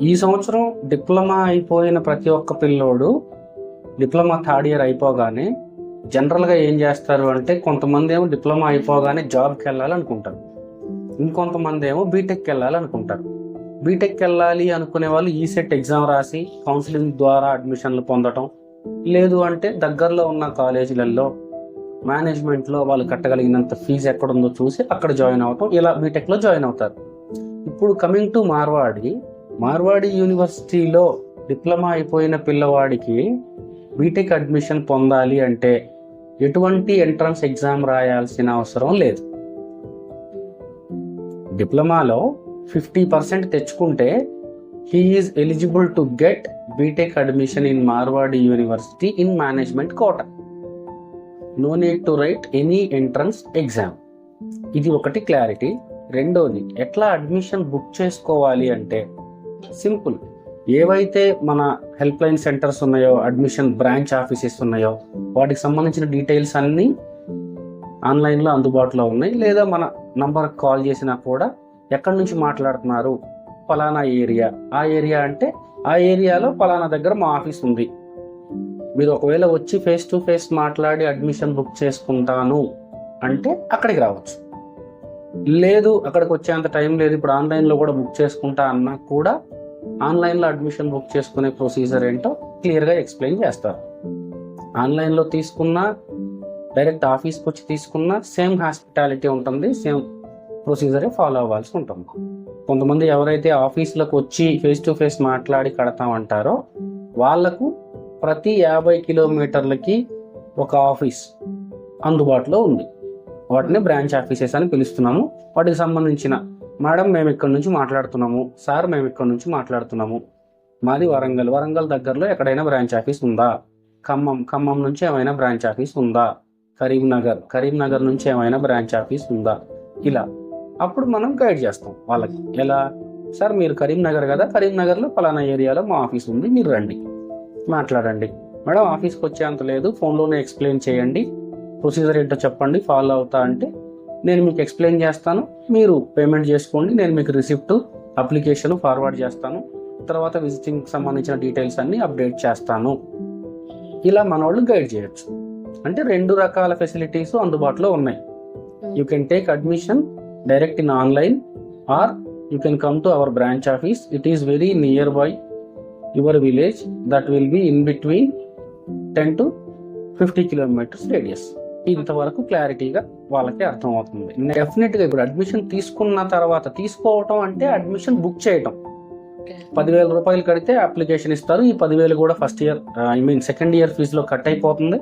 ఈ సంవత్సరం డిప్లొమా అయిపోయిన ప్రతి ఒక్క పిల్లోడు డిప్లొమా థర్డ్ ఇయర్ అయిపోగానే జనరల్గా ఏం చేస్తారు అంటే కొంతమంది ఏమో డిప్లొమా అయిపోగానే జాబ్కి వెళ్ళాలనుకుంటారు. ఇంకొంతమంది ఏమో బీటెక్కి వెళ్ళాలనుకుంటారు. బీటెక్కి వెళ్ళాలి అనుకునే వాళ్ళు ఈసెట్ ఎగ్జామ్ రాసి కౌన్సిలింగ్ ద్వారా అడ్మిషన్లు పొందటం లేదు అంటే దగ్గరలో ఉన్న కాలేజీలలో మేనేజ్మెంట్లో వాళ్ళు కట్టగలిగినంత ఫీజు ఎక్కడుందో చూసి అక్కడ జాయిన్ అవటం ఇలా బీటెక్లో జాయిన్ అవుతారు. ఇప్పుడు కమింగ్ టు మార్వాడి మార్వాడి యూనివర్సిటీలో డిప్లొమా అయిపోయిన పిల్లవాడికి బీటెక్ అడ్మిషన్ పొందాలి అంటే ఎటువంటి ఎంట్రన్స్ ఎగ్జామ్ రాయాల్సిన అవసరం లేదు. డిప్లొమాలో ఫిఫ్టీ పర్సెంట్ తెచ్చుకుంటే he is eligible to get B Tech admission in Marwadi university in management quota no need to write any entrance exam ఇది ఒకటి క్లారిటీ రెండోది ఎట్లా అడ్మిషన్ బుక్ చేసుకోవాలి అంటే సింపుల్. ఏవైతే మన హెల్ప్ లైన్ సెంటర్స్ ఉన్నాయో అడ్మిషన్ బ్రాంచ్ ఆఫీసెస్ ఉన్నాయో వాటికి సంబంధించిన డీటెయిల్స్ అన్నీ ఆన్లైన్లో అందుబాటులో ఉన్నాయి. లేదా మన నంబర్ కాల్ చేసినా కూడా ఎక్కడి నుంచి మాట్లాడుతున్నారు? పలానా ఏరియా. ఆ ఏరియా అంటే ఆ ఏరియాలో పలానా దగ్గర మా ఆఫీస్ ఉంది. మీరు ఒకవేళ వచ్చి ఫేస్ టు ఫేస్ మాట్లాడి అడ్మిషన్ బుక్ చేసుకుంటాను అంటే అక్కడికి రావచ్చు. లేదు అక్కడికి వచ్చేంత టైం లేదు. ఇప్పుడు ఆన్లైన్లో కూడా బుక్ చేసుకుంటా అన్నా కూడా ఆన్లైన్లో అడ్మిషన్ బుక్ చేసుకునే ప్రొసీజర్ ఏంటో క్లియర్గా ఎక్స్ప్లెయిన్ చేస్తారు. ఆన్లైన్లో తీసుకున్నా డైరెక్ట్ ఆఫీస్కి వచ్చి తీసుకున్నా సేమ్ హాస్పిటాలిటీ ఉంటుంది సేమ్ ప్రొసీజరే ఫాలో అవ్వాల్సి ఉంటుంది. కొంతమంది ఎవరైతే ఆఫీస్లోకి వచ్చి ఫేస్ టు ఫేస్ మాట్లాడి కడతామంటారో వాళ్ళకు ప్రతి యాభై కిలోమీటర్లకి ఒక ఆఫీస్ అందుబాటులో ఉంది. వాటిని బ్రాంచ్ ఆఫీసెస్ అని పిలుస్తున్నాము. వాటికి సంబంధించిన మేడం మేము ఇక్కడ నుంచి మాట్లాడుతున్నాము. సార్ మేము ఇక్కడ నుంచి మాట్లాడుతున్నాము. మాది వరంగల్. వరంగల్ దగ్గరలో ఎక్కడైనా బ్రాంచ్ ఆఫీస్ ఉందా? ఖమ్మం. ఖమ్మం నుంచి ఏమైనా బ్రాంచ్ ఆఫీస్ ఉందా? కరీంనగర్. కరీంనగర్ నుంచి ఏమైనా బ్రాంచ్ ఆఫీస్ ఉందా? ఇలా. అప్పుడు మనం గైడ్ చేస్తాం వాళ్ళకి. ఎలా? సార్ మీరు కరీంనగర్ కదా? కరీంనగర్లో పలానా ఏరియాలో మా ఆఫీస్ ఉంది. మీరు రండి. మాట్లాడండి. మేడం ఆఫీస్కి వచ్చేంత లేదు. ఫోన్లోనే ఎక్స్ప్లెయిన్ చేయండి. ప్రొసీజర్ ఏంటో చెప్పండి ఫాలో అవుతా అంటే నేను మీకు ఎక్స్ప్లెయిన్ చేస్తాను. మీరు పేమెంట్ చేసుకోండి నేను మీకు రిసిప్ట్ అప్లికేషన్ ఫార్వర్డ్ చేస్తాను. తర్వాత విజిటింగ్ సంబంధించిన డీటెయిల్స్ అన్ని అప్డేట్ చేస్తాను. ఇలా మన వాళ్ళు గైడ్ చేయొచ్చు. అంటే రెండు రకాల ఫెసిలిటీస్ అందుబాటులో ఉన్నాయి. You can take admission direct in online or you can come to our branch office it is very near by your village that will be in between ten to fifty kilometres radius ఇంతవరకు క్లారిటీగా వాళ్ళకి అర్థమవుతుంది. డెఫినెట్గా ఇప్పుడు admission తీసుకున్న తర్వాత తీసుకోవటం అంటే అడ్మిషన్ బుక్ చేయటం. పదివేల రూపాయలు కడితే అప్లికేషన్ ఇస్తారు. ఈ పదివేలు కూడా first year I mean second year ఫీజులో cut అయిపోతుంది.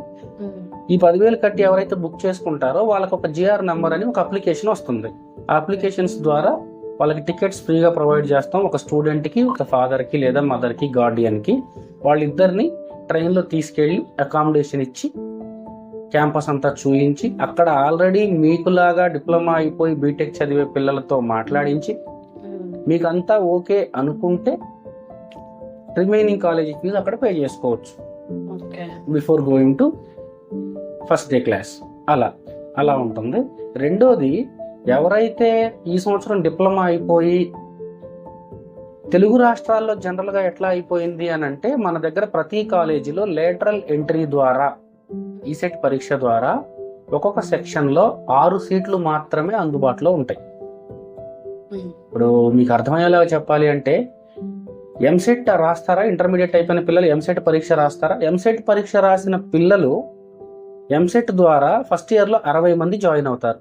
ఈ పదివేలు కట్టి ఎవరైతే బుక్ చేసుకుంటారో వాళ్ళకి ఒక జిఆర్ నెంబర్ అని ఒక అప్లికేషన్ వస్తుంది. ఆ అప్లికేషన్స్ ద్వారా వాళ్ళకి టికెట్స్ ఫ్రీగా ప్రొవైడ్ చేస్తాం. ఒక స్టూడెంట్కి ఒక ఫాదర్కి లేదా మదర్కి గార్డియన్కి వాళ్ళిద్దరిని ట్రైన్లో తీసుకెళ్ళి అకామిడేషన్ ఇచ్చి క్యాంపస్ అంతా చూయించి అక్కడ ఆల్రెడీ మీకులాగా డిప్లొమా అయిపోయి బీటెక్ చదివే పిల్లలతో మాట్లాడించి మీకు అంతా ఓకే అనుకుంటే రిమైనింగ్ కాలేజీ ఫీజు అక్కడ పే చేసుకోవచ్చు. Before going to first day class. అలా అలా ఉంటుంది. రెండోది ఎవరైతే ఈ సంవత్సరం డిప్లొమా అయిపోయి తెలుగు రాష్ట్రాల్లో జనరల్గా ఎట్లా అయిపోయింది అని అంటే మన దగ్గర ప్రతి కాలేజీలో లేటరల్ ఎంట్రీ ద్వారా ఈసెట్ పరీక్ష ద్వారా ఒక్కొక్క సెక్షన్లో ఆరు సీట్లు మాత్రమే అందుబాటులో ఉంటాయి. ఇప్పుడు మీకు అర్థమయ్యేలాగా చెప్పాలి అంటే ఎంసెట్ రాస్తారా ఇంటర్మీడియట్ అయిపోయిన పిల్లలు ఎంసెట్ పరీక్ష రాస్తారా? ఎంసెట్ పరీక్ష రాసిన పిల్లలు ఎంసెట్ ద్వారా ఫస్ట్ ఇయర్లో అరవై మంది జాయిన్ అవుతారు.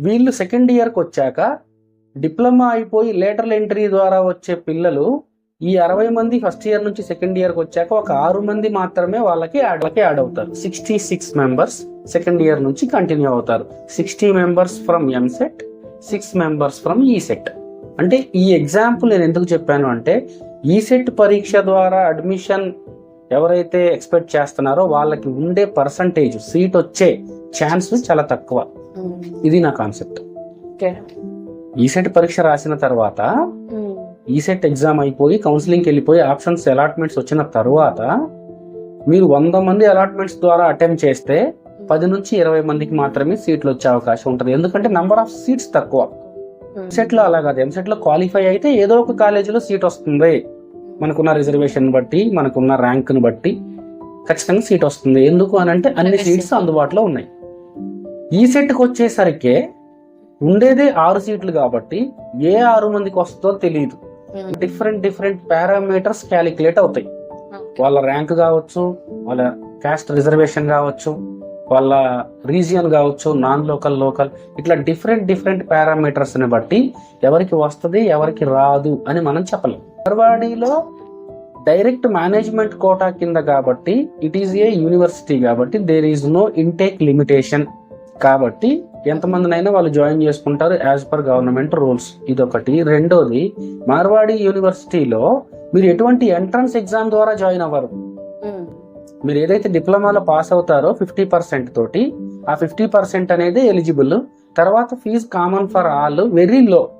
వీళ్ళు సెకండ్ ఇయర్కి వచ్చాక డిప్లొమా అయిపోయి లేటరల్ ఎంట్రీ ద్వారా వచ్చే పిల్లలు ఈ అరవై మంది ఫస్ట్ ఇయర్ నుంచి సెకండ్ ఇయర్కి వచ్చాక ఒక ఆరు మంది మాత్రమే వాళ్ళకి యాడ్లకి యాడ్ అవుతారు. Sixty six members second year నుంచి కంటిన్యూ అవుతారు. Sixty members from EAMCET six members from ECET అంటే ఈ ఎగ్జాంపుల్ నేను ఎందుకు చెప్పాను అంటే ఈసెట్ పరీక్ష ద్వారా అడ్మిషన్ ఎవరైతే ఎక్స్పెక్ట్ చేస్తున్నారో వాళ్ళకి ఉండే పర్సంటేజ్ సీట్ వచ్చే ఛాన్స్ చాలా తక్కువ. ఇది నా కాన్సెప్ట్. ఈసెట్ పరీక్ష రాసిన తర్వాత ఈసెట్ ఎగ్జామ్ అయిపోయి కౌన్సిలింగ్కి వెళ్ళిపోయి ఆప్షన్స్ అలాట్మెంట్స్ వచ్చిన తర్వాత మీరు వంద మంది అలాట్మెంట్స్ ద్వారా అటెంప్ట్ చేస్తే పది నుంచి ఇరవై మందికి మాత్రమే సీట్లు వచ్చే అవకాశం ఉంటుంది. ఎందుకంటే నంబర్ ఆఫ్ సీట్స్ తక్కువ. ఎంసెట్లో అలా కాదు. ఎంసెట్లో క్వాలిఫై అయితే ఏదో ఒక కాలేజీలో సీట్ వస్తుంది. మనకున్న రిజర్వేషన్ బట్టి మనకున్న ర్యాంక్ని బట్టి ఖచ్చితంగా సీట్ వస్తుంది. ఎందుకు అని అంటే అన్ని సీట్స్. అందుబాటులో ఉన్నాయి. ఈ సెట్కి వచ్చేసరికి ఉండేదే ఆరు సీట్లు కాబట్టి ఏ ఆరు మందికి వస్తుందో తెలియదు డిఫరెంట్ డిఫరెంట్ పారామీటర్స్ క్యాలిక్యులేట్ అవుతాయి. వాళ్ళ ర్యాంక్ కావచ్చు వాళ్ళ క్యాస్ట్ రిజర్వేషన్ కావచ్చు వాళ్ళ రీజియన్ కావచ్చు నాన్ లోకల్ లోకల్ ఇట్లా డిఫరెంట్ డిఫరెంట్ పారామీటర్స్ని బట్టి ఎవరికి వస్తుంది ఎవరికి రాదు అని మనం చెప్పలేం. మార్వాడీలో డైరెక్ట్ మేనేజ్మెంట్ కోటా కింద కాబట్టి ఇట్ ఈస్ ఏ యూనివర్సిటీ కాబట్టి there is no intake limitation కాబట్టి ఎంతమందినైనా వాళ్ళు జాయిన్ చేసుకుంటారు యాజ్ పర్ గవర్నమెంట్ రూల్స్. ఇదొకటి. రెండోది మార్వాడి యూనివర్సిటీలో మీరు ఎటువంటి ఎంట్రన్స్ ఎగ్జామ్ ద్వారా జాయిన్ అవ్వరు. మీరు ఏదైతే డిప్లొమాలో పాస్ అవుతారో ఫిఫ్టీ పర్సెంట్ తోటి ఆ ఫిఫ్టీ పర్సెంట్ అనేది ఎలిజిబుల్. తర్వాత fee common for all very low.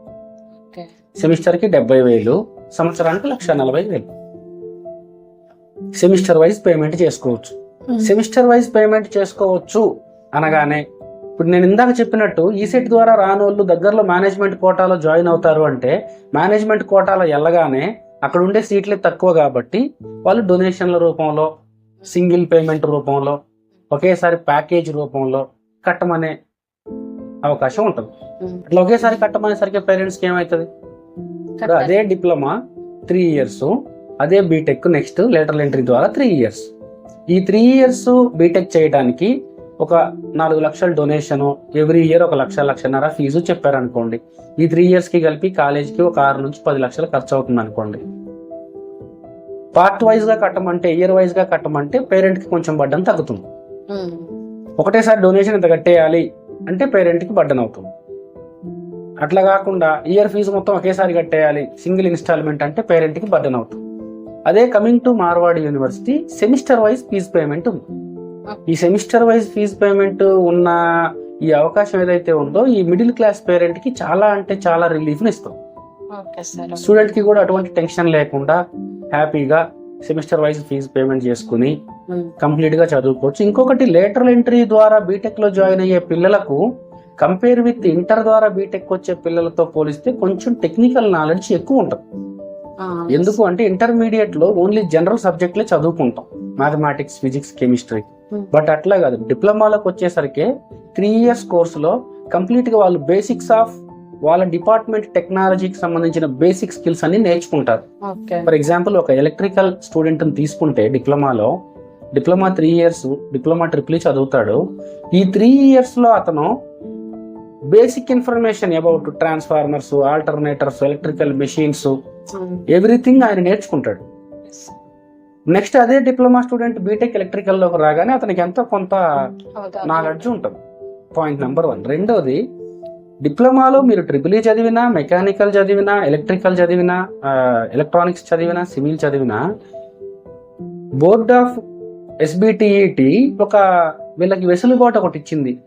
సెమిస్టర్కి డెబ్బై వేలు సంవత్సరానికి లక్ష నలభై వేలు. సెమిస్టర్ వైజ్ పేమెంట్ చేసుకోవచ్చు. సెమిస్టర్ వైజ్ పేమెంట్ చేసుకోవచ్చు అనగానే ఇప్పుడు నేను ఇందాక చెప్పినట్టు ఈ సెట్ ద్వారా రానోళ్ళు దగ్గరలో మేనేజ్మెంట్ కోటాలో జాయిన్ అవుతారు అంటే మేనేజ్మెంట్ కోటాలో వెళ్ళగానే అక్కడ ఉండే సీట్లే తక్కువ కాబట్టి వాళ్ళు డొనేషన్ల రూపంలో సింగిల్ పేమెంట్ రూపంలో ఒకేసారి ప్యాకేజ్ రూపంలో కట్టమనే అవకాశం ఉంటుంది. అట్లా ఒకేసారి కట్టమనేసరికి పేరెంట్స్కి ఏమవుతుంది అదే డిప్లొమా త్రీ ఇయర్స్ అదే B Tech next lateral entry ద్వారా త్రీ ఇయర్స్ ఈ త్రీ ఇయర్స్ బీటెక్ చేయడానికి ఒక నాలుగు లక్షల డొనేషన్ ఎవ్రీ ఇయర్ ఒక లక్ష లక్షన్నర ఫీజు చెప్పారనుకోండి. ఈ త్రీ ఇయర్స్కి కలిపి కాలేజీకి ఒక ఆరు నుంచి పది లక్షలు ఖర్చు అవుతుంది అనుకోండి పార్ట్ వైజ్గా కట్టమంటే ఇయర్ వైజ్గా కట్టమంటే పేరెంట్కి కొంచెం బడ్డన్ తగ్గుతుంది. ఒకటేసారి డొనేషన్ ఇంత కట్టేయాలి అంటే పేరెంట్కి బడ్డన్ అవుతుంది. అట్లా కాకుండా ఇయర్ ఫీజు మొత్తం ఒకేసారి కట్టేయాలి సింగిల్ ఇన్స్టాల్మెంట్ అంటే పేరెంట్కి బర్డన్ అవుతుంది. అదే coming to Marwadi university semester wise fee payment ఉంది. ఈ సెమిస్టర్ వైజ్ ఫీజు పేమెంట్ ఉన్న ఈ అవకాశం ఏదైతే ఉందో ఈ మిడిల్ క్లాస్ పేరెంట్కి చాలా అంటే చాలా రిలీఫ్ ఇస్తాం. స్టూడెంట్కి కూడా అటువంటి టెన్షన్ లేకుండా హ్యాపీగా సెమిస్టర్ వైజ్ ఫీజు పేమెంట్ చేసుకుని కంప్లీట్గా చదువుకోవచ్చు. ఇంకొకటి లేటరల్ ఎంట్రీ ద్వారా బీటెక్లో జాయిన్ అయ్యే పిల్లలకు కంపేర్ విత్ ఇంటర్ ద్వారా బీటెక్ వచ్చే పిల్లలతో పోలిస్తే కొంచెం టెక్నికల్ నాలెడ్జ్ ఎక్కువ ఉంటుంది. ఎందుకు అంటే ఇంటర్మీడియట్లో ఓన్లీ జనరల్ సబ్జెక్ట్లే చదువుకుంటాం. Mathematics physics chemistry. బట్ అట్లా కాదు. డిప్లొమాలోకి వచ్చేసరికి త్రీ ఇయర్స్ కోర్సులో కంప్లీట్గా వాళ్ళు బేసిక్స్ ఆఫ్ వాళ్ళ డిపార్ట్మెంట్ టెక్నాలజీకి సంబంధించిన బేసిక్ స్కిల్స్ అన్ని నేర్చుకుంటారు. ఫర్ ఎగ్జాంపుల్ ఒక ఎలక్ట్రికల్ స్టూడెంట్ తీసుకుంటే డిప్లొమాలో diploma three years diploma triple చదువుతాడు. ఈ త్రీ ఇయర్స్లో అతను basic information about transformers alternators electrical machines everything ఆయన నేర్చుకుంటాడు. నెక్స్ట్ అదే డిప్లొమా స్టూడెంట్ బీటెక్ ఎలక్ట్రికల్లోకి రాగానే అతనికి ఎంతో కొంత నాలెడ్జ్ ఉంటుంది. Point number one. రెండోది డిప్లొమాలో మీరు ట్రిపుల్ చదివినా మెకానికల్ చదివినా ఎలక్ట్రికల్ చదివినా ఎలక్ట్రానిక్స్ చదివినా సివిల్ చదివినా బోర్డ్ ఆఫ్ ఎస్బిటిఈటి ఒక వీళ్ళకి వెసులుబాటు ఒకటి ఇచ్చింది.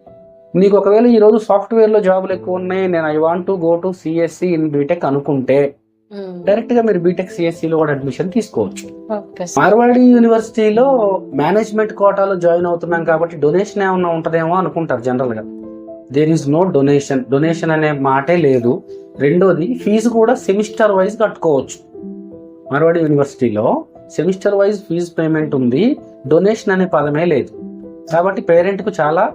నీకు ఒకవేళ ఈ రోజు సాఫ్ట్వేర్లో జాబులు ఎక్కువ ఉన్నాయి నేను I want to go to CSC in B Tech అనుకుంటే డైరెక్ట్గా మీరు బీటెక్ సిఎస్సి లో కూడా అడ్మిషన్ తీసుకోవచ్చు. మార్వాడి యూనివర్సిటీలో మేనేజ్మెంట్ కోటాలో జాయిన్ అవుతున్నాం కాబట్టి డొనేషన్ ఏమన్నా ఉంటదేమో అనుకుంటారు జనరల్గా. There is no donation donation అనే మాటే లేదు. రెండోది ఫీజు కూడా సెమిస్టర్ వైజ్ కట్టుకోవచ్చు. మార్వాడి యూనివర్సిటీలో సెమిస్టర్ వైజ్ ఫీజు పేమెంట్ ఉంది. డొనేషన్ అనే పదమే లేదు. కాబట్టి పేరెంట్కు చాలా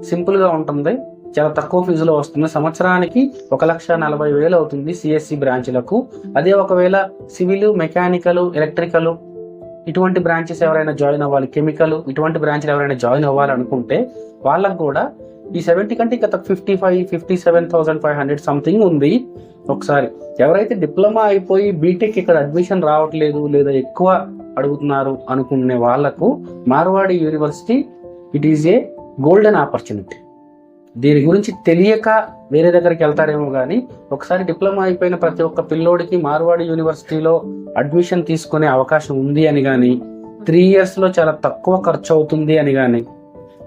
సింపుల్గా ఉంటుంది. చాలా తక్కువ ఫీజులో వస్తుంది సంవత్సరానికి ఒక లక్ష నలభై వేలు అవుతుంది సిఎస్సి బ్రాంచ్లకు. అదే ఒకవేళ సివిల్ మెకానికల్ ఎలక్ట్రికల్ ఇటువంటి బ్రాంచెస్ ఎవరైనా జాయిన్ అవ్వాలి కెమికల్ ఇటువంటి బ్రాంచ్లు ఎవరైనా జాయిన్ అవ్వాలనుకుంటే వాళ్ళకు కూడా ఈ సెవెంటీ కంటే ఇంకా fifty five fifty seven thousand five hundred something ఉంది ఒకసారి. ఎవరైతే డిప్లొమా అయిపోయి బీటెక్ ఇక్కడ అడ్మిషన్ రావట్లేదు లేదా ఎక్కువ అడుగుతున్నారు అనుకునే వాళ్ళకు Marwadi university it is a golden opportunity. దీని గురించి తెలియక వేరే దగ్గరికి వెళ్తారేమో కానీ ఒకసారి డిప్లొమా అయిపోయిన ప్రతి ఒక్క పిల్లోడికి మార్వాడి యూనివర్సిటీలో అడ్మిషన్ తీసుకునే అవకాశం ఉంది అని కానీ త్రీ ఇయర్స్లో చాలా తక్కువ ఖర్చు అవుతుంది అని కానీ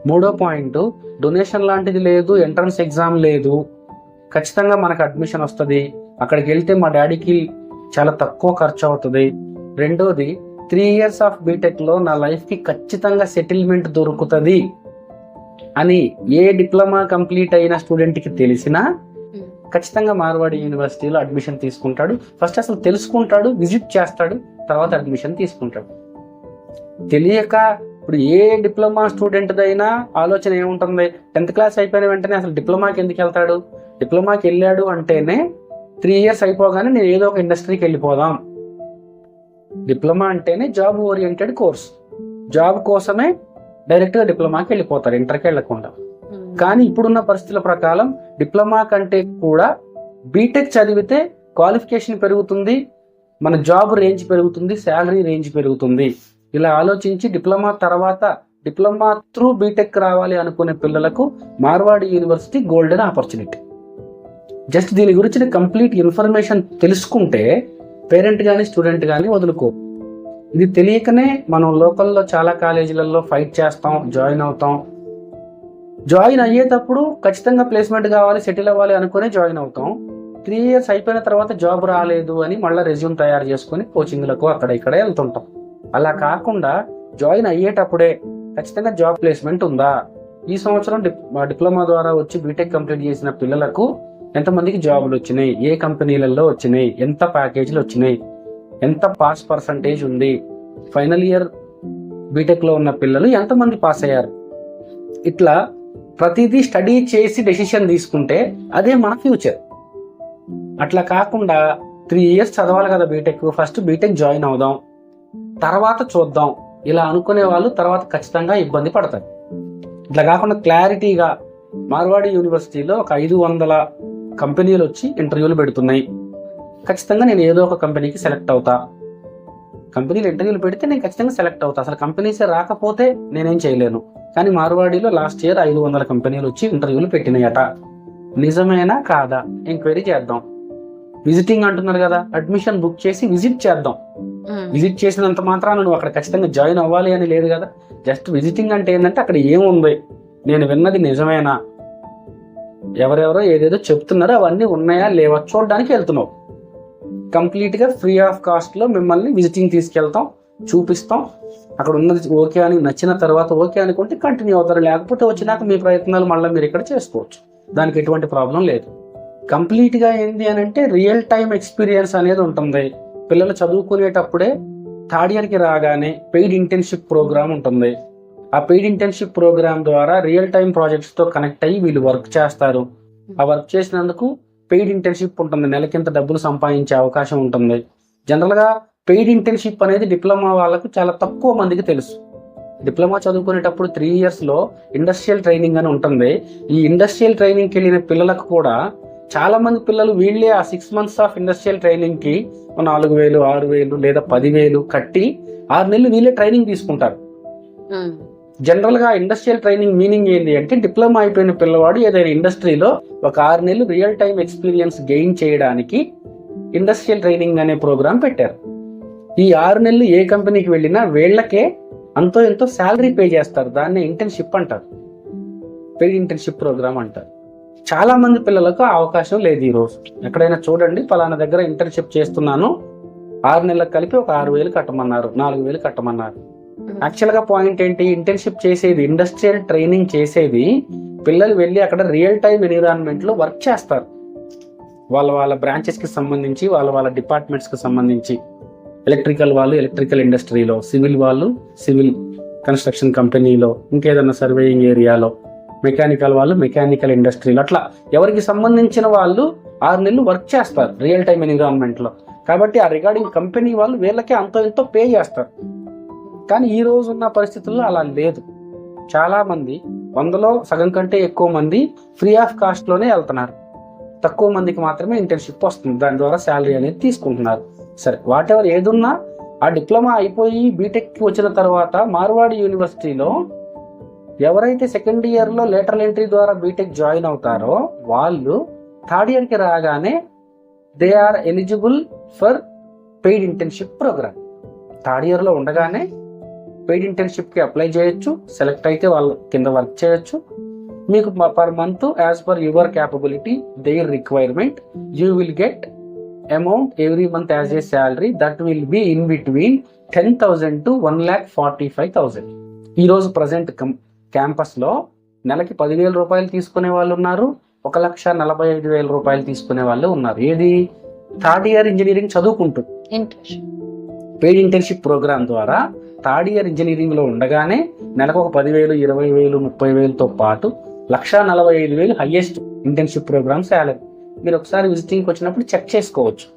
మూడో పాయింట్ డొనేషన్ లాంటిది లేదు ఎంట్రన్స్ ఎగ్జామ్ లేదు. ఖచ్చితంగా మనకు అడ్మిషన్ వస్తుంది. అక్కడికి వెళ్తే మా డాడీకి చాలా తక్కువ ఖర్చు అవుతుంది. రెండోది త్రీ ఇయర్స్ ఆఫ్ బీటెక్లో నా లైఫ్కి ఖచ్చితంగా సెటిల్మెంట్ దొరుకుతుంది. అని ఏ డిప్లొమా కంప్లీట్ అయిన స్టూడెంట్కి తెలిసినా ఖచ్చితంగా మార్వాడి యూనివర్సిటీలో అడ్మిషన్ తీసుకుంటాడు. ఫస్ట్ అసలు తెలుసుకుంటాడు విజిట్ చేస్తాడు తర్వాత అడ్మిషన్ తీసుకుంటాడు. తెలియక ఇప్పుడు ఏ డిప్లొమా స్టూడెంట్ అయినా ఆలోచన ఏముంటుంది? టెన్త్ క్లాస్ అయిపోయిన వెంటనే అసలు డిప్లొమాకి ఎందుకు వెళ్తాడు? డిప్లొమాకి వెళ్ళాడు అంటేనే త్రీ ఇయర్స్ అయిపోగానే నేను ఏదో ఒక ఇండస్ట్రీకి వెళ్ళిపోదాం. డిప్లొమా అంటేనే జాబ్ ఓరియంటెడ్ కోర్స్ జాబ్ కోసమే డైరెక్ట్గా డిప్లొమాకి వెళ్ళిపోతారు ఇంటర్కి వెళ్ళకుండా. కానీ ఇప్పుడున్న పరిస్థితుల ప్రకారం డిప్లొమా కంటే కూడా బీటెక్ చదివితే క్వాలిఫికేషన్ పెరుగుతుంది మన జాబ్ రేంజ్ పెరుగుతుంది శాలరీ రేంజ్ పెరుగుతుంది. ఇలా ఆలోచించి డిప్లొమా తర్వాత డిప్లొమా త్రూ బీటెక్ రావాలి అనుకునే పిల్లలకు Marwadi university golden opportunity. Just దీని గురించి కంప్లీట్ ఇన్ఫర్మేషన్ తెలుసుకుంటే పేరెంట్ కానీ స్టూడెంట్ కానీ వదులుకో. ఇది తెలియకనే మనం లోకల్లో చాలా కాలేజీలలో ఫైట్ చేస్తాం జాయిన్ అవుతాం. జాయిన్ అయ్యేటప్పుడు ఖచ్చితంగా ప్లేస్మెంట్ కావాలి సెటిల్ అవ్వాలి అనుకునే జాయిన్ అవుతాం. త్రీ ఇయర్స్ అయిపోయిన తర్వాత జాబ్ రాలేదు అని మళ్ళీ రెజ్యూమ్ తయారు చేసుకుని కోచింగ్లకు అక్కడ ఇక్కడ వెళ్తుంటాం. అలా కాకుండా జాయిన్ అయ్యేటప్పుడే ఖచ్చితంగా జాబ్ ప్లేస్మెంట్ ఉందా? ఈ సంవత్సరం డిప్- డిప్లొమా ద్వారా వచ్చి బీటెక్ కంప్లీట్ చేసిన పిల్లలకు ఎంతమందికి జాబులు వచ్చినాయి? ఏ కంపెనీలలో వచ్చినాయి? ఎంత ప్యాకేజీలు వచ్చినాయి? ఎంత పాస్ పర్సంటేజ్ ఉంది? ఫైనల్ ఇయర్ బీటెక్లో ఉన్న పిల్లలు ఎంతమంది పాస్ అయ్యారు? ఇట్లా ప్రతిదీ స్టడీ చేసి డెసిషన్ తీసుకుంటే అదే మన ఫ్యూచర్. అట్లా కాకుండా త్రీ ఇయర్స్ చదవాలి కదా బీటెక్ ఫస్ట్ బీటెక్ జాయిన్ అవుదాం. తర్వాత చూద్దాం. ఇలా అనుకునే వాళ్ళు తర్వాత ఖచ్చితంగా ఇబ్బంది పడతారు. ఇట్లా కాకుండా క్లారిటీగా మార్వాడి యూనివర్సిటీలో ఒక ఐదు వందల కంపెనీలు వచ్చి ఇంటర్వ్యూలు పెడుతున్నాయి. ఖచ్చితంగా నేను ఏదో ఒక కంపెనీకి సెలెక్ట్ అవుతా. కంపెనీలు ఇంటర్వ్యూలు పెడితే నేను ఖచ్చితంగా సెలెక్ట్ అవుతా. అసలు కంపెనీస్ రాకపోతే నేనేం చేయలేను. కానీ మార్వాడిలో లాస్ట్ ఇయర్ ఐదు వందల కంపెనీలు వచ్చి ఇంటర్వ్యూలు పెట్టినాయట. నిజమేనా కాదా? ఎంక్వైరీ చేద్దాం. విజిటింగ్ అంటున్నారు కదా అడ్మిషన్ బుక్ చేసి విజిట్ చేద్దాం. విజిట్ చేసినంత మాత్రాన నువ్వు అక్కడ ఖచ్చితంగా జాయిన్ అవ్వాలి అని లేదు కదా. జస్ట్ విజిటింగ్ అంటే ఏంటంటే అక్కడ ఏముంది? నేను విన్నది నిజమేనా? ఎవరెవరో ఏదేదో చెప్తున్నారో అవన్నీ ఉన్నాయా లేవా? చూడడానికి వెళ్తున్నావు. కంప్లీట్గా ఫ్రీ ఆఫ్ కాస్ట్లో మిమ్మల్ని విజిటింగ్ తీసుకెళ్తాం చూపిస్తాం. అక్కడ ఉన్నది ఓకే అని నచ్చిన తర్వాత ఓకే అనుకుంటే కంటిన్యూ అవుతారు. లేకపోతే వచ్చినాక మీ ప్రయత్నాలు మళ్ళీ మీరు ఇక్కడ చేసుకోవచ్చు. దానికి ఎటువంటి ప్రాబ్లం లేదు. కంప్లీట్గా ఏంది అని అంటే రియల్ టైం ఎక్స్పీరియన్స్ అనేది ఉంటుంది. పిల్లలు చదువుకునేటప్పుడే థర్డ్ ఇయర్కి రాగానే పెయిడ్ ఇంటర్న్షిప్ ప్రోగ్రామ్ ఉంటుంది. ఆ పెయిడ్ ఇంటర్న్షిప్ ప్రోగ్రామ్ ద్వారా రియల్ టైం ప్రాజెక్ట్స్తో కనెక్ట్ అయ్యి వీళ్ళు వర్క్ చేస్తారు. ఆ వర్క్ చేసినందుకు పెయిడ్ ఇంటర్న్షిప్ ఉంటుంది. నెలకింత డబ్బులు సంపాదించే అవకాశం ఉంటుంది. జనరల్గా పెయిడ్ ఇంటర్న్షిప్ అనేది డిప్లొమా వాళ్ళకు చాలా తక్కువ మందికి తెలుసు. డిప్లొమా చదువుకునేటప్పుడు త్రీ ఇయర్స్లో ఇండస్ట్రియల్ ట్రైనింగ్ అని ఉంటుంది. ఈ ఇండస్ట్రియల్ ట్రైనింగ్కి వెళ్ళిన పిల్లలకు కూడా చాలా మంది పిల్లలు వీళ్ళే ఆ సిక్స్ మంత్స్ ఆఫ్ ఇండస్ట్రియల్ ట్రైనింగ్కి నాలుగు వేలు ఆరు వేలు లేదా పదివేలు కట్టి ఆరు నెలలు వీళ్ళే ట్రైనింగ్ తీసుకుంటారు. జనరల్గా ఇండస్ట్రియల్ ట్రైనింగ్ మీనింగ్ ఏంటి అంటే డిప్లొమా అయిపోయిన పిల్లవాడు ఏదైనా ఇండస్ట్రీలో ఒక ఆరు నెలలు రియల్ టైం ఎక్స్పీరియన్స్ గెయిన్ చేయడానికి ఇండస్ట్రియల్ ట్రైనింగ్ అనే ప్రోగ్రామ్ పెట్టారు. ఈ ఆరు నెలలు ఏ కంపెనీకి వెళ్ళినా వీళ్ళకే అంతో ఎంతో శాలరీ పే చేస్తారు. దాన్ని ఇంటర్న్షిప్ అంటారు. పెయిడ్ ఇంటర్న్షిప్ ప్రోగ్రామ్ అంటారు. చాలా మంది పిల్లలకు అవకాశం లేదు ఈ రోజు. ఎక్కడైనా చూడండి ఫలానా దగ్గర ఇంటర్న్షిప్ చేస్తున్నాను. ఆరు నెలలకు కలిపి ఒక ఆరు వేలు కట్టమన్నారు నాలుగు వేలు కట్టమన్నారు. యాక్చువల్గా పాయింట్ ఏంటి? ఇంటర్న్షిప్ చేసేది ఇండస్ట్రియల్ ట్రైనింగ్ చేసేది పిల్లలు వెళ్ళి అక్కడ రియల్ టైం ఎన్విరాన్మెంట్లో వర్క్ చేస్తారు. వాళ్ళ వాళ్ళ బ్రాంచెస్కి సంబంధించి వాళ్ళ వాళ్ళ డిపార్ట్మెంట్స్కి సంబంధించి. ఎలక్ట్రికల్ వాళ్ళు ఎలక్ట్రికల్ ఇండస్ట్రీలో సివిల్ వాళ్ళు సివిల్ కన్స్ట్రక్షన్ కంపెనీలో ఇంకేదన్నా సర్వేయింగ్ ఏరియాలో మెకానికల్ వాళ్ళు మెకానికల్ ఇండస్ట్రీలో అట్లా ఎవరికి సంబంధించిన వాళ్ళు ఆరు నెలలు వర్క్ చేస్తారు రియల్ టైం ఎన్విరాన్మెంట్లో కాబట్టి ఆ రిగార్డింగ్ కంపెనీ వాళ్ళు వీళ్ళకే అంతో ఎంతో పే చేస్తారు. కానీ ఈ రోజు ఉన్న పరిస్థితుల్లో అలా లేదు. చాలా మంది వందలో సగం కంటే ఎక్కువ మంది ఫ్రీ ఆఫ్ కాస్ట్లోనే వెళ్తున్నారు. తక్కువ మందికి మాత్రమే ఇంటర్న్షిప్ వస్తుంది. దాని ద్వారా శాలరీ అనేది తీసుకుంటున్నారు. సరే వాట్ ఎవర్ ఏదున్నా ఆ డిప్లొమా అయిపోయి బీటెక్కి వచ్చిన తర్వాత మార్వాడి యూనివర్సిటీలో ఎవరైతే సెకండ్ ఇయర్లో లేటరల్ ఎంట్రీ ద్వారా బీటెక్ జాయిన్ అవుతారో వాళ్ళు థర్డ్ ఇయర్కి రాగానే they are eligible for paid internship program third ఇయర్లో ఉండగానే పెయిడ్ ఇంటర్న్షిప్కి అప్లై చేయొచ్చు సెలెక్ట్ అయితే వాళ్ళ కింద వర్క్ చేయొచ్చు. మీకు per month as per your capability there requirement you will get amount every month as a salary that will be in between ten thousand to one lakh forty five thousand ఈ రోజు present క్యాంపస్లో నెలకి పదివేల రూపాయలు తీసుకునే వాళ్ళు ఉన్నారు ఒక లక్ష నలభై ఐదు వేల రూపాయలు తీసుకునే వాళ్ళు ఉన్నారు. ఏది? థర్డ్ ఇయర్ ఇంజనీరింగ్ చదువుకుంటూ. ఇంట్రెస్ట్ పెయిడ్ ఇంటర్న్షిప్ ప్రోగ్రామ్ ద్వారా థర్డ్ ఇయర్ ఇంజనీరింగ్లో ఉండగానే నెలకు ఒక పదివేలు ఇరవై వేలు ముప్పై వేలతో పాటు లక్షా నలభై ఐదు వేలు హయ్యెస్ట్ ఇంటర్న్షిప్ ప్రోగ్రామ్స్ శాలరీ మీరు ఒకసారి విజిటింగ్కి వచ్చినప్పుడు చెక్ చేసుకోవచ్చు.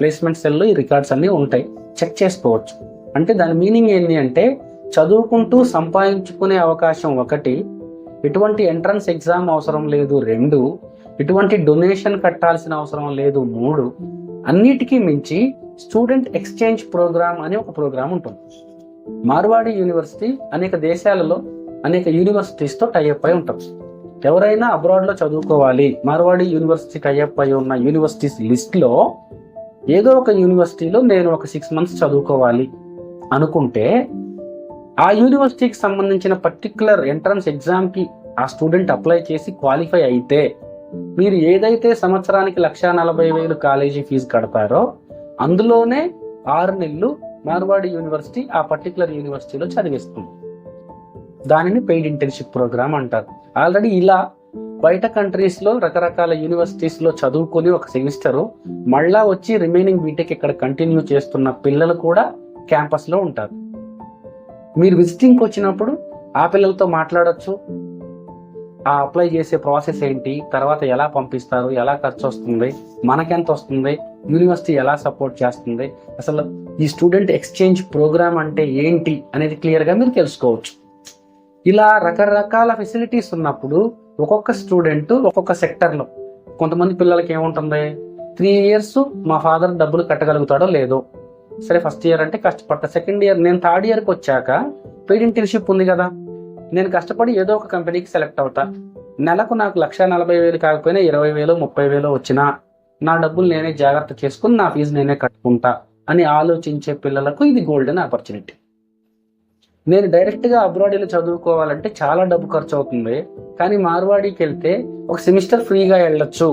ప్లేస్మెంట్ సెల్లో ఈ రికార్డ్స్ అన్నీ ఉంటాయి. చెక్ చేసుకోవచ్చు. అంటే దాని మీనింగ్ ఏంటి అంటే చదువుకుంటూ సంపాదించుకునే అవకాశం ఒకటి ఎటువంటి ఎంట్రన్స్ ఎగ్జామ్ అవసరం లేదు రెండు ఎటువంటి డొనేషన్ కట్టాల్సిన అవసరం లేదు మూడు అన్నిటికీ మించి స్టూడెంట్ ఎక్స్చేంజ్ ప్రోగ్రామ్ అనే ఒక ప్రోగ్రామ్ ఉంటుంది. మార్వాడి యూనివర్సిటీ అనేక దేశాలలో అనేక యూనివర్సిటీస్తో టైఅప్ అయి ఉంటుంది ఎవరైనా అబ్రాడ్లో చదువుకోవాలి మార్వాడి యూనివర్సిటీ టైఅప్ అయి ఉన్న యూనివర్సిటీస్ లిస్ట్లో ఏదో ఒక యూనివర్సిటీలో నేను ఒక సిక్స్ మంత్స్ చదువుకోవాలి అనుకుంటే ఆ యూనివర్సిటీకి సంబంధించిన పర్టికులర్ ఎంట్రన్స్ ఎగ్జామ్కి ఆ స్టూడెంట్ అప్లై చేసి క్వాలిఫై అయితే మీరు ఏదైతే సంవత్సరానికి లక్ష నలభై వేలు కాలేజీ ఫీజు కడతారో అందులోనే ఆరు నెలలు మార్వాడి యూనివర్సిటీ ఆ పర్టికులర్ యూనివర్సిటీలో చదివిస్తుంది. దానిని పెయిడ్ ఇంటర్న్షిప్ ప్రోగ్రామ్ అంటారు. ఆల్రెడీ ఇలా బయట కంట్రీస్లో రకరకాల యూనివర్సిటీస్లో చదువుకొని ఒక సెమిస్టరు మళ్ళా వచ్చి రిమైనింగ్ బీటెక్ ఇక్కడ కంటిన్యూ చేస్తున్న పిల్లలు కూడా క్యాంపస్లో ఉంటారు. మీరు విజిటింగ్కి వచ్చినప్పుడు ఆ పిల్లలతో మాట్లాడొచ్చు. ఆ అప్లై చేసే ప్రాసెస్ ఏంటి తర్వాత ఎలా పంపిస్తారు ఎలా ఖర్చు వస్తుంది మనకెంత వస్తుంది యూనివర్సిటీ ఎలా సపోర్ట్ చేస్తుంది అసలు ఈ స్టూడెంట్ ఎక్స్చేంజ్ ప్రోగ్రామ్ అంటే ఏంటి అనేది క్లియర్గా మీరు తెలుసుకోవచ్చు. ఇలా రకరకాల ఫెసిలిటీస్ ఉన్నప్పుడు ఒక్కొక్క స్టూడెంట్ ఒక్కొక్క సెక్టర్లో కొంతమంది పిల్లలకి ఏముంటుంది? త్రీ ఇయర్స్ మా ఫాదర్ డబ్బులు కట్టగలుగుతాడో లేదో. సరే ఫస్ట్ ఇయర్ అంటే కష్టపడతా. సెకండ్ ఇయర్ నేను థర్డ్ ఇయర్కి వచ్చాక పెయిడ్ ఇంటర్న్షిప్ ఉంది కదా. నేను కష్టపడి ఏదో ఒక కంపెనీకి సెలెక్ట్ అవుతా. నెలకు నాకు లక్ష నలభై వేలు కాకపోయినా ఇరవై వేలు ముప్పై వేలు వచ్చినా నా డబ్బులు నేనే జాగ్రత్త చేసుకుని నా ఫీజు నేనే కట్టుకుంటా. అని ఆలోచించే పిల్లలకు ఇది గోల్డెన్ ఆపర్చునిటీ నేను డైరెక్ట్గా అబ్రాడ్ వెళ్ళి చదువుకోవాలంటే చాలా డబ్బు ఖర్చు అవుతుంది. కానీ మార్వాడీకి వెళ్తే ఒక సెమిస్టర్ ఫ్రీగా వెళ్ళొచ్చు.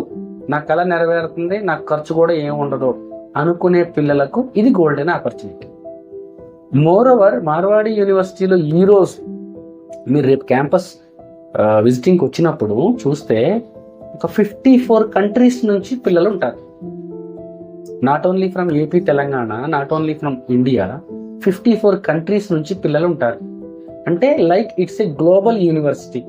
నా కళ నెరవేరుతుంది నాకు ఖర్చు కూడా ఏమి ఉండదు అనుకునే పిల్లలకు ఇది golden opportunity more over Marwadi యూనివర్సిటీలో ఈరోజు మీరు రేపు క్యాంపస్ విజిటింగ్కి వచ్చినప్పుడు చూస్తే ఒక ఫిఫ్టీ ఫోర్ కంట్రీస్ నుంచి పిల్లలు ఉంటారు. Not only from AP Telangana not only from India fifty four countries నుంచి పిల్లలు ఉంటారు. అంటే like it's a global university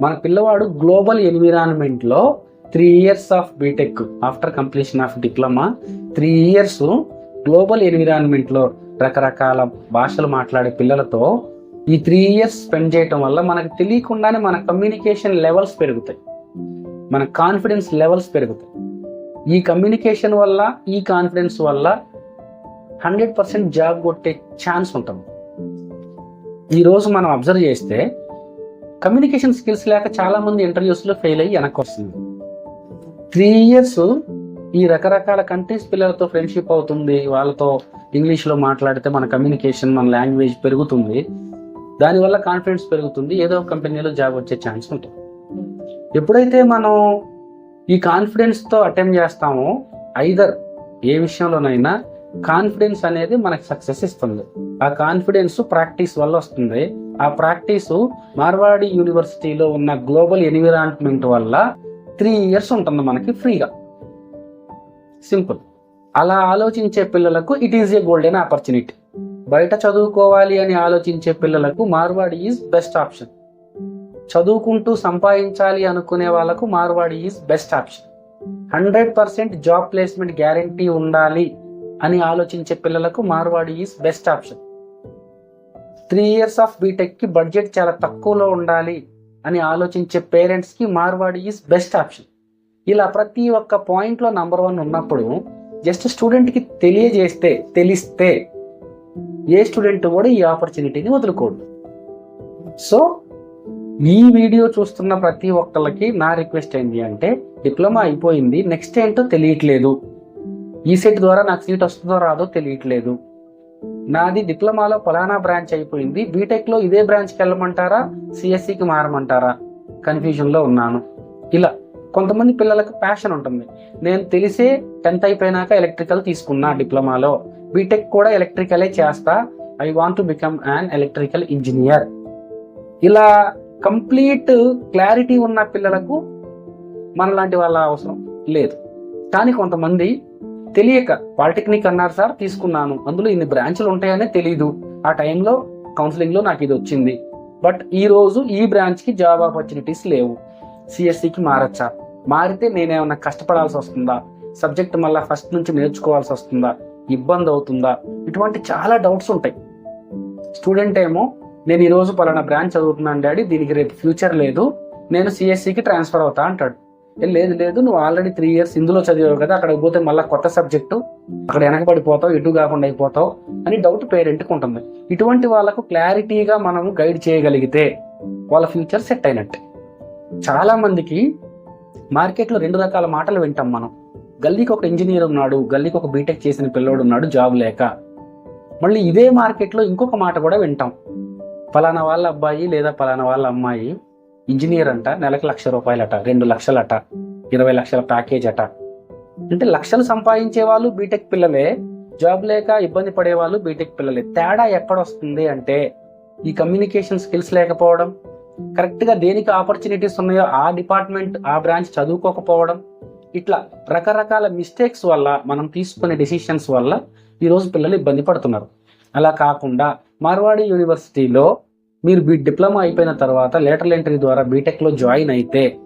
మన పిల్లవాడు global ఎన్విరాన్మెంట్లో three years of B Tech after completion of diploma three years global ఎన్విరాన్మెంట్లో రకరకాల భాషలు మాట్లాడే పిల్లలతో ఈ త్రీ ఇయర్స్ స్పెండ్ చేయటం వల్ల మనకు తెలియకుండానే మన కమ్యూనికేషన్ లెవెల్స్ పెరుగుతాయి. మన కాన్ఫిడెన్స్ లెవెల్స్ పెరుగుతాయి. ఈ కమ్యూనికేషన్ వల్ల ఈ కాన్ఫిడెన్స్ వల్ల హండ్రెడ్ పర్సెంట్ జాబ్ కొట్టే ఛాన్స్ ఉంటుంది ఈరోజు మనం అబ్జర్వ్ చేస్తే కమ్యూనికేషన్ స్కిల్స్ లేక చాలామంది ఇంటర్వ్యూస్లో ఫెయిల్ అయ్యి వెనక్కి వస్తుంది త్రీ ఇయర్స్ ఈ రకరకాల కంట్రీస్ పిల్లలతో ఫ్రెండ్షిప్ అవుతుంది వాళ్ళతో ఇంగ్లీష్లో మాట్లాడితే మన కమ్యూనికేషన్ మన లాంగ్వేజ్ పెరుగుతుంది. దానివల్ల కాన్ఫిడెన్స్ పెరుగుతుంది ఏదో కంపెనీలో జాబ్ వచ్చే ఛాన్స్ ఉంటుంది. ఎప్పుడైతే మనం ఈ కాన్ఫిడెన్స్తో అటెంప్ట్ చేస్తాము ఐదర్ ఏ విషయంలోనైనా కాన్ఫిడెన్స్ అనేది మనకు సక్సెస్ ఇస్తుంది. ఆ కాన్ఫిడెన్స్ ప్రాక్టీస్ వల్ల వస్తుంది. ఆ ప్రాక్టీస్ మార్వాడి యూనివర్సిటీలో ఉన్న గ్లోబల్ ఎన్విరాన్మెంట్ వల్ల త్రీ ఇయర్స్ ఉంటుంది మనకి ఫ్రీగా సింపుల్ అలా ఆలోచించే పిల్లలకు it is a golden opportunity బయట చదువుకోవాలి అని ఆలోచించే పిల్లలకు మార్వాడి ఈజ్ బెస్ట్ ఆప్షన్ చదువుకుంటూ సంపాదించాలి అనుకునే వాళ్ళకు Marwadi is best option hundred percent job placement guarantee ఉండాలి అని ఆలోచించే పిల్లలకు Marwadi is best option three years of బీటెక్కి budget చాలా తక్కువలో ఉండాలి అని ఆలోచించే పేరెంట్స్కి మార్వాడి ఈజ్ బెస్ట్ ఆప్షన్ ఇలా ప్రతి ఒక్క పాయింట్లో నంబర్ వన్ ఉన్నప్పుడు జస్ట్ స్టూడెంట్కి తెలియజేస్తే తెలిస్తే ఏ స్టూడెంట్ కూడా ఈ ఆపర్చునిటీని వదులుకోడు. సో ఈ వీడియో చూస్తున్న ప్రతి ఒక్కళ్ళకి నా రిక్వెస్ట్ ఏంటి అంటే డిప్లొమా అయిపోయింది నెక్స్ట్ ఏంటో తెలియట్లేదు. ఈ సెట్ ద్వారా నాకు సీట్ వస్తుందో రాదో తెలియట్లేదు. నాది డిప్లొమాలో ఫలానా బ్రాంచ్ అయిపోయింది బీటెక్లో ఇదే బ్రాంచ్కి వెళ్ళమంటారా సిఎస్సికి మారమంటారా? కన్ఫ్యూజన్లో ఉన్నాను. ఇలా కొంతమంది పిల్లలకు ప్యాషన్ ఉంటుంది. నేను తెలిసే టెన్త్ అయిపోయినాక ఎలక్ట్రికల్ తీసుకున్నా డిప్లొమాలో. బీటెక్ కూడా ఎలక్ట్రికలే చేస్తా. I want to become an electrical engineer. ఇలా కంప్లీట్ క్లారిటీ ఉన్న పిల్లలకు మనలాంటి వాళ్ళ అవసరం లేదు. కానీ కొంతమంది తెలియక పాలిటెక్నిక్ అన్నారు సార్ తీసుకున్నాను. అందులో ఇన్ని బ్రాంచ్లు ఉంటాయనే తెలియదు ఆ టైంలో కౌన్సిలింగ్లో నాకు ఇది వచ్చింది. బట్ ఈ రోజు ఈ బ్రాంచ్కి జాబ్ ఆపర్చునిటీస్ లేవు. సిఎస్సికి మారచ్చా? మారితే నేనేమన్నా కష్టపడాల్సి వస్తుందా? సబ్జెక్ట్ మళ్ళీ ఫస్ట్ నుంచి నేర్చుకోవాల్సి వస్తుందా? ఇబ్బంది అవుతుందా? ఇటువంటి చాలా డౌట్స్ ఉంటాయి. స్టూడెంట్ ఏమో నేను ఈరోజు పలానా బ్రాంచ్ చదువుతున్నాను డాడీ దీనికి రేపు ఫ్యూచర్ లేదు. నేను సిఎస్సికి ట్రాన్స్ఫర్ అవుతా అంటాడు. లేదు లేదు నువ్వు ఆల్రెడీ త్రీ ఇయర్స్ ఇందులో చదివావు కదా అక్కడికి పోతే మళ్ళీ కొత్త సబ్జెక్టు అక్కడ వెనకబడిపోతావు ఇటు కాకుండా అయిపోతావు అని డౌట్ పేరెంట్కి ఉంటుంది. ఇటువంటి వాళ్ళకు క్లారిటీగా మనము గైడ్ చేయగలిగితే వాళ్ళ ఫ్యూచర్ సెట్ అయినట్టే. చాలా మందికి మార్కెట్లో రెండు రకాల మాటలు వింటాం మనం. గల్లీకి ఒక ఇంజనీర్ ఉన్నాడు గల్లీకి ఒక బీటెక్ చేసిన పిల్లోడు ఉన్నాడు జాబ్ లేక. మళ్ళీ ఇదే మార్కెట్లో ఇంకొక మాట కూడా వింటాం. పలానా వాళ్ళ అబ్బాయి లేదా పలానా వాళ్ళ అమ్మాయి ఇంజనీర్ అంట నెలకు లక్ష రూపాయలట రెండు లక్షలట ఇరవై లక్షల ప్యాకేజ్ అట. అంటే లక్షలు సంపాదించే వాళ్ళు బీటెక్ పిల్లలే జాబ్ లేక ఇబ్బంది పడే వాళ్ళు బీటెక్ పిల్లలే. తేడా ఎక్కడ వస్తుంది అంటే ఈ కమ్యూనికేషన్ స్కిల్స్ లేకపోవడం కరెక్ట్గా దేనికి ఆపర్చునిటీస్ ఉన్నాయో ఆ డిపార్ట్మెంట్ ఆ బ్రాంచ్ చదువుకోకపోవడం ఇట్లా రకరకాల మిస్టేక్స్ వల్ల మనం తీసుకునే డెసిషన్స్ వల్ల ఈరోజు పిల్లలు ఇబ్బంది పడుతున్నారు. అలా కాకుండా మార్వాడి యూనివర్సిటీలో మీరు బీ డిప్లొమా అయిపోయిన తర్వాత లేటరల్ ఎంట్రీ ద్వారా బీటెక్లో జాయిన్ అయితే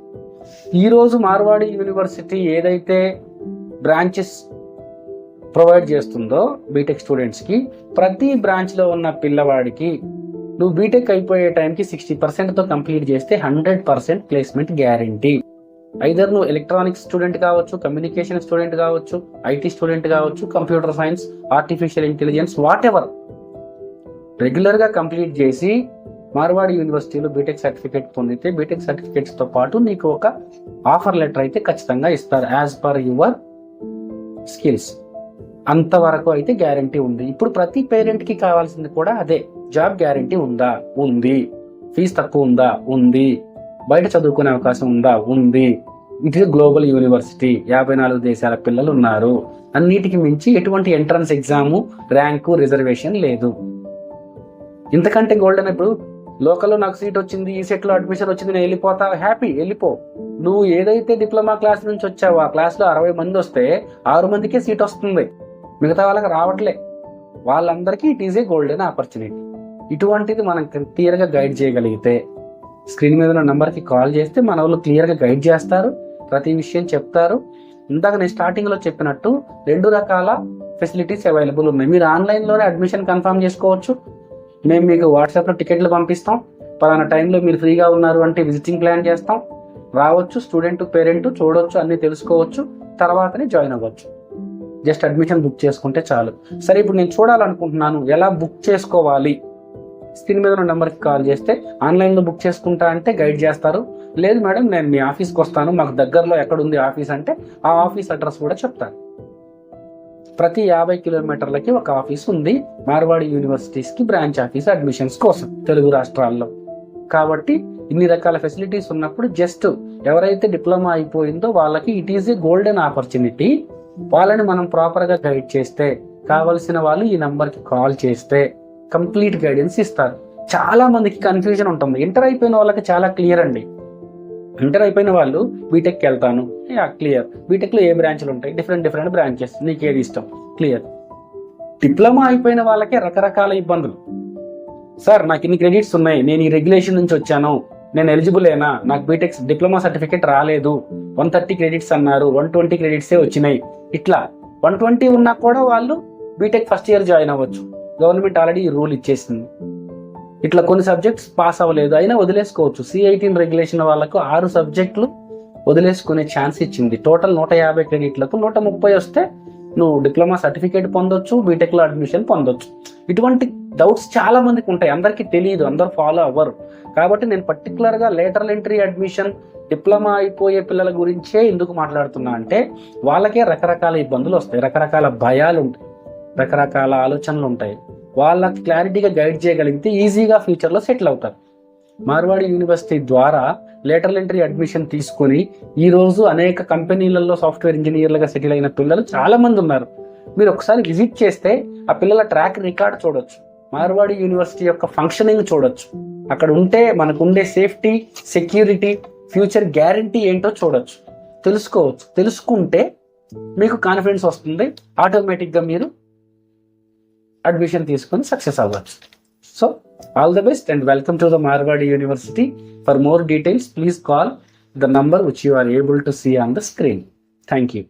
ఈరోజు మార్వాడి యూనివర్సిటీ ఏదైతే బ్రాంచెస్ ప్రొవైడ్ చేస్తుందో బీటెక్ స్టూడెంట్స్కి ప్రతి బ్రాంచ్లో ఉన్న పిల్లవాడికి నువ్వు బీటెక్ అయిపోయే టైంకి సిక్స్టీ పర్సెంట్తో కంప్లీట్ చేస్తే hundred percent placement guarantee. Either నువ్వు ఎలక్ట్రానిక్స్ స్టూడెంట్ కావచ్చు కమ్యూనికేషన్ స్టూడెంట్ కావచ్చు ఐటీ స్టూడెంట్ కావచ్చు computer science artificial intelligence whatever రెగ్యులర్గా కంప్లీట్ చేసి మార్వాడి యూనివర్సిటీలో బీటెక్ సర్టిఫికేట్ పొందితే బీటెక్ సర్టిఫికేట్స్తో పాటు నీకు ఒక ఆఫర్ లెటర్ అయితే ఖచ్చితంగా ఇస్తారు యాజ్ పర్ యువర్ స్కిల్స్ అంతవరకు అయితే గ్యారంటీ ఉంది. ఇప్పుడు ప్రతి పేరెంట్కి కావాల్సింది కూడా అదే. జాబ్ గ్యారంటీ ఉందా? ఉంది. ఫీజు తక్కువ ఉందా? ఉంది. బయట చదువుకునే అవకాశం ఉందా? ఉంది. ఇట్ ఇస్ గ్లోబల్ యూనివర్సిటీ యాభై నాలుగు దేశాల పిల్లలు ఉన్నారు. అన్నిటికి మించి ఎటువంటి ఎంట్రన్స్ ఎగ్జాము ర్యాంకు రిజర్వేషన్ లేదు. ఇంతకంటే గోల్డెన్ ఇప్పుడు లోకల్లో నాకు సీట్ వచ్చింది ఈ సెట్లో అడ్మిషన్ వచ్చింది నేను వెళ్ళిపోతా హ్యాపీ వెళ్ళిపో. నువ్వు ఏదైతే డిప్లొమా క్లాస్ నుంచి వచ్చావో ఆ క్లాస్లో అరవై మంది వస్తే ఆరు మందికే సీట్ వస్తుంది. మిగతా వాళ్ళకి రావట్లే. వాళ్ళందరికీ it is a golden opportunity ఇటువంటిది మనం క్లియర్గా గైడ్ చేయగలిగితే స్క్రీన్ మీద ఉన్న నెంబర్కి కాల్ చేస్తే మన వాళ్ళు క్లియర్గా గైడ్ చేస్తారు ప్రతి విషయం చెప్తారు. ఇందాక నేను స్టార్టింగ్లో చెప్పినట్టు రెండు రకాల ఫెసిలిటీస్ అవైలబుల్ ఉన్నాయి. మీరు ఆన్లైన్లోనే అడ్మిషన్ కన్ఫర్మ్ చేసుకోవచ్చు మేము మీకు వాట్సాప్లో టికెట్లు పంపిస్తాం. పలానా టైంలో మీరు ఫ్రీగా ఉన్నారు అంటే విజిటింగ్ ప్లాన్ చేస్తాం. రావచ్చు స్టూడెంట్ పేరెంట్ చూడొచ్చు అన్ని తెలుసుకోవచ్చు తర్వాతనే జాయిన్ అవ్వచ్చు. జస్ట్ అడ్మిషన్ బుక్ చేసుకుంటే చాలు. సరే ఇప్పుడు నేను చూడాలనుకుంటున్నాను. ఎలా బుక్ చేసుకోవాలి? స్క్రీన్ మీద ఉన్న నెంబర్కి కాల్ చేస్తే ఆన్లైన్లో బుక్ చేసుకుంటా అంటే గైడ్ చేస్తారు. లేదు మేడం నేను మీ ఆఫీస్కి వస్తాను. మాకు దగ్గరలో ఎక్కడుంది ఆఫీస్ అంటే ఆ ఆఫీస్ అడ్రస్ కూడా చెప్తాను ప్రతి యాభై కిలోమీటర్లకి ఒక ఆఫీస్ ఉంది. మార్వాడి యూనివర్సిటీస్కి బ్రాంచ్ ఆఫీస్ అడ్మిషన్స్ కోసం తెలుగు రాష్ట్రాల్లో. కాబట్టి ఇన్ని రకాల ఫెసిలిటీస్ ఉన్నప్పుడు జస్ట్ ఎవరైతే డిప్లొమా అయిపోయిందో వాళ్ళకి it is a golden opportunity. వాళ్ళని మనం ప్రాపర్గా గైడ్ చేస్తే కావలసిన వాళ్ళు ఈ నెంబర్కి కాల్ చేస్తే కంప్లీట్ గైడెన్స్ ఇస్తారు. చాలా మందికి కన్ఫ్యూజన్ ఉంటుంది. ఇంటర్ అయిపోయిన వాళ్ళకి చాలా క్లియర్ అండి. ఇంటర్ అయిపోయిన వాళ్ళు బీటెక్కి వెళ్తాను. క్లియర్ బీటెక్లో ఏ బ్రాంచ్లు ఉంటాయి? డిఫరెంట్ డిఫరెంట్ బ్రాంచెస్ నీకు ఏది ఇష్టం? క్లియర్ డిప్లొమా అయిపోయిన వాళ్ళకే రకరకాల ఇబ్బందులు. సార్ నాకు ఇన్ని క్రెడిట్స్ ఉన్నాయి. నేను ఈ రెగ్యులేషన్ నుంచి వచ్చాను. నేను ఎలిజిబులేనా నాకు బీటెక్ డిప్లొమా సర్టిఫికేట్ రాలేదు. వన్ థర్టీ క్రెడిట్స్ అన్నారు. వన్ ట్వంటీ క్రెడిట్సే వచ్చినాయి. ఇట్లా వన్ ట్వంటీ ఉన్నా కూడా వాళ్ళు B Tech first year join అవ్వచ్చు. గవర్నమెంట్ ఆల్రెడీ ఈ రూల్ ఇచ్చేసింది. ఇట్లా కొన్ని సబ్జెక్ట్స్ పాస్ అవ్వలేదు. అయినా వదిలేసుకోవచ్చు. సిఐటీన్ రెగ్యులేషన్ వాళ్ళకు ఆరు సబ్జెక్టులు వదిలేసుకునే ఛాన్స్ ఇచ్చింది. టోటల్ నూట యాభై క్రెడిట్లకు నూట ముప్పై వస్తే నువ్వు డిప్లొమా సర్టిఫికేట్ పొందొచ్చు బీటెక్లో అడ్మిషన్ పొందొచ్చు. ఇటువంటి డౌట్స్ చాలా మందికి ఉంటాయి. అందరికీ తెలియదు అందరు ఫాలో అవ్వరు. కాబట్టి నేను పర్టికులర్గా లేటరల్ ఎంట్రీ అడ్మిషన్ డిప్లొమా అయిపోయే పిల్లల గురించే ఎందుకు మాట్లాడుతున్నా అంటే వాళ్ళకే రకరకాల ఇబ్బందులు వస్తాయి. రకరకాల భయాలు ఉంటాయి. రకరకాల ఆలోచనలు ఉంటాయి. వాళ్ళకి క్లారిటీగా గైడ్ చేయగలిగితే ఈజీగా ఫ్యూచర్లో సెటిల్ అవుతారు. మార్వాడి యూనివర్సిటీ ద్వారా లేటరల్ ఎంట్రీ అడ్మిషన్ తీసుకొని ఈరోజు అనేక కంపెనీలలో సాఫ్ట్వేర్ ఇంజనీర్లుగా సెటిల్ అయిన పిల్లలు చాలామంది ఉన్నారు. మీరు ఒకసారి విజిట్ చేస్తే ఆ పిల్లల ట్రాక్ రికార్డ్ చూడొచ్చు. మార్వాడి యూనివర్సిటీ యొక్క ఫంక్షనింగ్ చూడొచ్చు. అక్కడ ఉంటే మనకు ఉండే సేఫ్టీ సెక్యూరిటీ ఫ్యూచర్ గ్యారంటీ ఏంటో చూడొచ్చు. తెలుసుకోవచ్చు. తెలుసుకుంటే మీకు కాన్ఫిడెన్స్ వస్తుంది. ఆటోమేటిక్గా మీరు అడ్మిషన్ తీసుకొని సక్సెస్ అవ్వచ్చు. So all the best and welcome to the Marwadi university for more details please call the number which you are able to see on the screen thank you